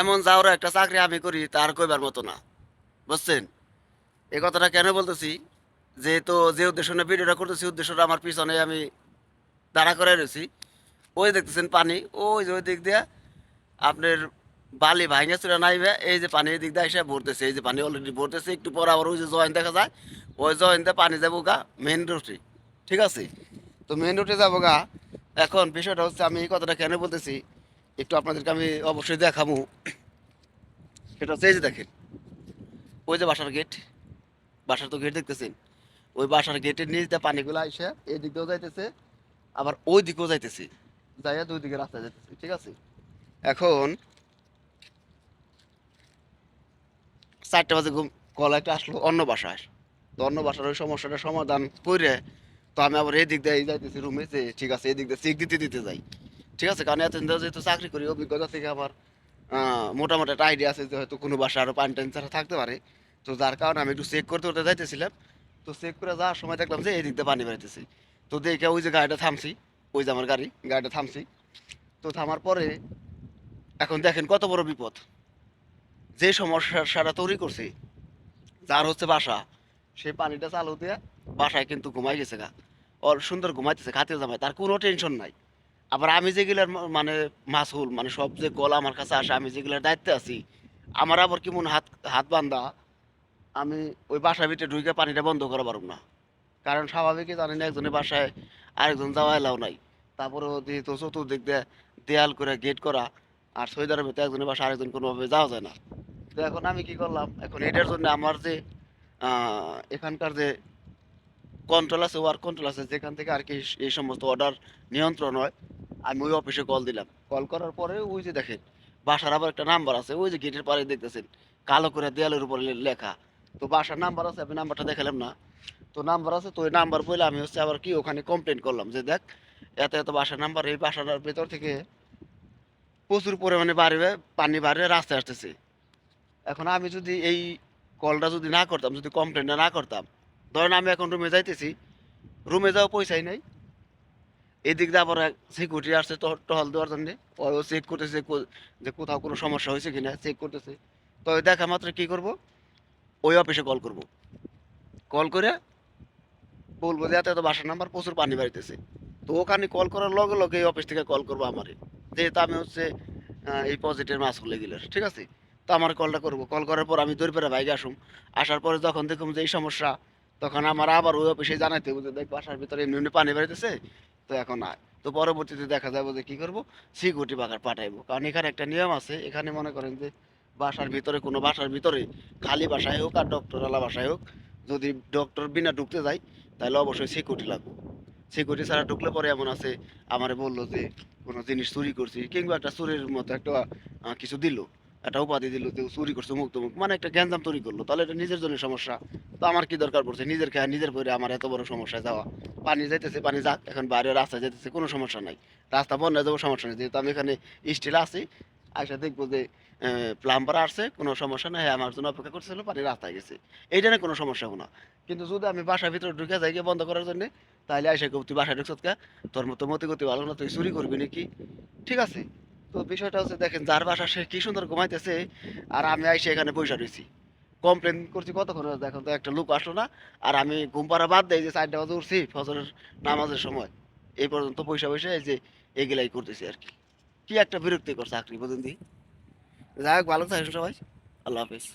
এমন যাওয়ার একটা চাকরি আমি করি তার কইবার মতো না। বুঝছেন? এই কথাটা কেন বলতেছি? যেহেতু, যে উদ্দেশ্য নিয়ে ভিডিওটা করতেছি, উদ্দেশ্যটা আমার পিছনে আমি দাঁড়া করে রয়েছি। ওই দেখতেছেন পানি, ওই যে ওই দিক দিয়ে আপনার বালি ভাঙে চুরা নাইবে এই যে পানি দিক দিয়ে এসে ভরতেছে, এই যে পানি অলরেডি ভরতেছে, একটু পর আবার ওই যে জয়েন দেখা যায়, ওই জয়েন্টে পানি যাব গা মেন রোডে ঠিক আছে? তো মেন রোডে যাব গা। এখন বিষয়টা হচ্ছে আমি এই কথাটা কেন বলতেছি? একটু আপনাদেরকে আমি অবশ্যই দেখাবো। সেটা হচ্ছে এই যে দেখেন, ওই যে বাসার গেট বাসার তো গেট দেখতেছেন? ওই বাসার গেটের নিচ দিয়ে পানিগুলো আইসে এই দিক দিয়েও যাইতেছে, আবার ওই দিকেও যাইতেছে। যাইয়া দুই দিকে রাস্তায় যাইতেছে, ঠিক আছে? এখন চারটে বাজে ঘুম, কল একটা আসলো অন্য বাসায়। তো অন্য বাসার ওই সমস্যাটা সমাধান করে তো আমি আবার এই দিক দিয়ে যাইতেছি রুমে যে ঠিক আছে এই দিক দিয়ে চেক দিতে দিতে যাই। ঠিক আছে, কারণ ধরে যেহেতু চাকরি করি, অভিজ্ঞতা থেকে আবার মোটামুটি একটা আইডিয়া আছে যে হয়তো কোনো বাসা আরও পানি টানি ছাড়া থাকতে পারে। তো যার কারণে আমি একটু চেক করতে করতে যাইতেছিলাম। তো চেক করে যাওয়ার সময় দেখলাম যে এই দিক দিয়ে পানি বেরোতেছে তো দেখে ওই যে গাড়িটা থামছি, ওই যে আমার গাড়ি, গাড়িটা থামছি। তো থামার পরে এখন দেখেন কত বড় বিপদ। যে সমস্যাটা তৈরি করছে, যার হচ্ছে বাসা, সে পানিটা চালু দিয়ে বাসায় কিন্তু ঘুমাই গেছে গা। ওর সুন্দর ঘুমাইতেছে খাতে জামাই, তার কোনো টেনশন নাই। আবার আমি যেগুলার মানে মাসুল মানে সব যে কল আমার কাছে আসে, আমি যেগুলার দায়িত্বে আছি, আমার আবার কি কেমন হাত হাত বান্ধা আমি ওই বাসার ভিতরে ঢুকে পানিটা বন্ধ করা পারব না। কারণ স্বাভাবিকই জানেন একজনের বাসায় আরেকজন যাওয়া এলাও নাই। তারপরে যেহেতু চতুর্দিক দিয়ে দেয়াল করে গেট করা, আর সৈদারের ভিতরে একজনের বাসা আরেকজন কোনোভাবে যাওয়া যায় না। তো এখন আমি কি করলাম? এখন এটার জন্য আমার যে এখানকার যে কন্ট্রোল আছে ওয়ার্ক কন্ট্রোল আছে, যেখান থেকে আর কি এই সমস্ত অর্ডার নিয়ন্ত্রণ হয় আমি ওই অফিসে কল দিলাম। কল করার পরে ওই যে দেখেন, বাসার আবার একটা নাম্বার আছে, ওই যে গেটের পাড়ে দেখতেছেন, কালো করে দেয়ালের উপরে লেখা। তো বাসার নাম্বার আছে, আমি নাম্বারটা দেখালাম না। তো নাম্বার আছে, তো ওই নাম্বার বলে আমি হচ্ছে আবার কি ওখানে কমপ্লেন করলাম যে দেখ, এত এত বাসার নাম্বার এই বাসার ভেতর থেকে প্রচুর পরিমাণে বাড়বে পানি বাড়বে রাস্তায় আসতেছে। এখন আমি যদি এই কলটা যদি না করতাম, যদি কমপ্লেনটা না করতাম, ধরেন আমি এখন রুমে যাইতেছি রুমে যাওয়া পয়সাই নাই। এদিক দিয়ে আবার সিকিউরিটি আসছে টহল দেওয়ার জন্য। চেক করতেছে যে কোথাও কোনো সমস্যা হয়েছে চেক করতেছে। তো দেখা মাত্র কি করব? ওই অফিসে কল করব। কল করে বলব যে, এত এত বাসার নাম্বার প্রচুর পানি বাড়িতেছে। তো ওখানে কল করার লগে লগে এই অফিস থেকে কল করব আমারে। যেহেতু আমি হচ্ছে এই পজিটিভ মাছ হলে গেলে ঠিক আছে? তো আমার কলটা করব। কল করার পর আমি দৌড় বাইকে আসুম। আসার পরে যখন দেখুন যে, এই সমস্যা, তখন আমার আবার ওই অফিসে জানাইতে হবে দেখ, বাসার ভিতরে এমনি এমনি পানি বেরোতেছে তো এখন আয় তো পরবর্তীতে দেখা যাবে যে কি করব? সিকিউরিটি বাগার পাঠাইবো। কারণ এখানে একটা নিয়ম আছে, এখানে মনে করেন যে বাসার ভিতরে, কোনো বাসার ভিতরে, খালি বাসায় হোক আর ডক্টরওয়ালা বাসায় হোক, যদি ডক্টর বিনা ঢুকতে যায়, তাহলে অবশ্যই সিকিউরিটি লাগবে। সিকিউরিটি ছাড়া ঢুকলে পরে এমন আছে, আমারে বলল যে কোনো জিনিস চুরি করছি, কিংবা একটা চুরির মতো একটা কিছু দিল। একটা উপাধি দিল যে চুরি করছে মুখ মুখ। মানে একটা গ্যাঞ্জাম তৈরি করল। তাহলে এটা নিজের জন্য সমস্যা। তো আমার কি দরকার পড়ছে? নিজের খেয়া নিজের পরে আমার এত বড় সমস্যায় যাওয়া। পানি যাইতেছে পানি যাক এখন বাইরে রাস্তায় যেতেছে কোনো সমস্যা নাই। রাস্তা বন্ধ যাব সমস্যা নেই। যেহেতু আমি এখানে স্টিল আছি আইসা দেখব যে প্লাম্বার আসছে কোনো সমস্যা নাই। হ্যাঁ, আমার জন্য অপেক্ষা করছিল পানি রাস্তায় গেছে। এইটা নিয়ে কোনো সমস্যা না। কিন্তু যদি আমি বাসার ভিতরে ঢুকে যাই গিয়ে বন্ধ করার জন্য তাহলে আইসা কেউ তুই বাসায় ঢুকছত তোর মতো মতি গতি ভালো না তুই চুরি করবি নাকি? ঠিক আছে। তো বিষয়টা হচ্ছে দেখেন, যার বাসা সে কি সুন্দর ঘুমাইতেছে, আর আমি আইসে এখানে বসে রয়েছি কমপ্লেন করছি কতক্ষণ দেখেন তো, একটা লোক আসলো না, আর আমি ঘুম পাড়া বাদ দেয় যে চারটা বাজে উঠছি ফজরের নামাজের সময়। এই পর্যন্ত পয়সা পয়সা এই যে এগুলাই করতেছি আর কি। কি একটা বিরক্তিকর চাকরি দি? যাই হোক, ভালো থাকেন সবাই। আল্লাহ হাফিজ।